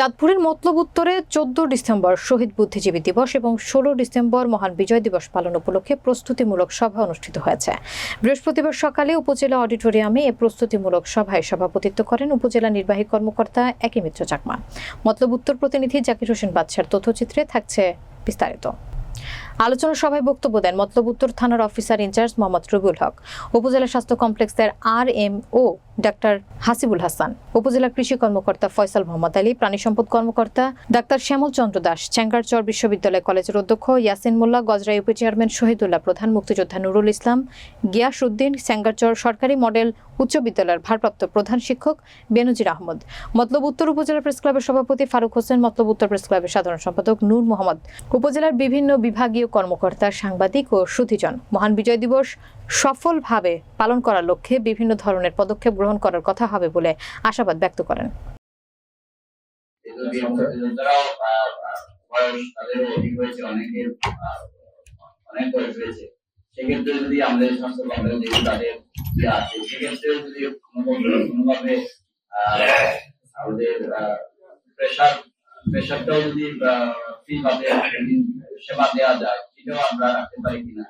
চাঁদপুরের মতলব উত্তরে চোদ্দ ডিসেম্বর শহীদ বুদ্ধিজীবী দিবস এবং ষোলো ডিসেম্বর মহান বিজয় দিবস পালন উপলক্ষে প্রস্তুতিমূলক সভা অনুষ্ঠিত হয়েছে। বৃহস্পতিবার সকালে উপজেলা অডিটোরিয়ামে এ প্রস্তুতিমূলক সভায় সভাপতিত্ব করেন উপজেলা নির্বাহী কর্মকর্তা একই মিত্র চাকমা। মতলব উত্তর প্রতিনিধি জাকির হোসেন বাদশার তথ্যচিত্রে থাকছে বিস্তারিত। আলোচনা সভায় বক্তব্য দেন মতলব উত্তর থানার অফিসার ইনচার্জ মোহাম্মদ রবিউল হক। উপজেলা স্বাস্থ্য কমপ্লেক্সের R M O doctor Hasibul Hasan, উপজেলা কৃষি কর্মকর্তা ফয়সাল মোহাম্মদ আলী, প্রাণী সম্পদ কর্মকর্তা ডাক্তার শ্যামল চন্দ্র দাস চ্যাঙ্গারচর বিশ্ববিদ্যালয় কলেজের অধ্যক্ষ ইয়াসিন মোল্লা গজরা ইউপি চেয়ারম্যান শহীদুল্লাহ প্রধান, মুক্তিযোদ্ধা নুরুল ইসলাম গিয়াস উদ্দিন স্যাঙ্গারচর সরকারি মডেল উচ্চ বিদ্যালয়ের ভারপ্রাপ্ত প্রধান শিক্ষক বেনজির আহমদ। মতলব উত্তর উপজেলা প্রেস ক্লাবের সভাপতি ফারুক হোসেন, মতলব উত্তর প্রেস ক্লাবের সাধারণ সম্পাদক নূর মোহাম্মদ। উপজেলার বিভিন্ন বিভাগীয় কর্মকর্তা, সাংবাদিক ও সুধীজন। মহান বিজয় দিবস সফলভাবে পালন করার লক্ষ্যে বিভিন্ন ধরনের পদক্ষেপ গ্রহণ করার কথা হবে বলে আশাবাদ ব্যক্ত করেন। সেক্ষেত্রে যদি আমাদের স্বাস্থ্য কমপ্লেক্স যেগুলো তাদের ইয়ে আছে সেক্ষেত্রে যদি কোনোভাবে আমাদের প্রেশার প্রেশারটাও যদি ফ্রি ভাবে সেবা দেওয়া যায় সেটাও আমরা রাখতে পারি কিনা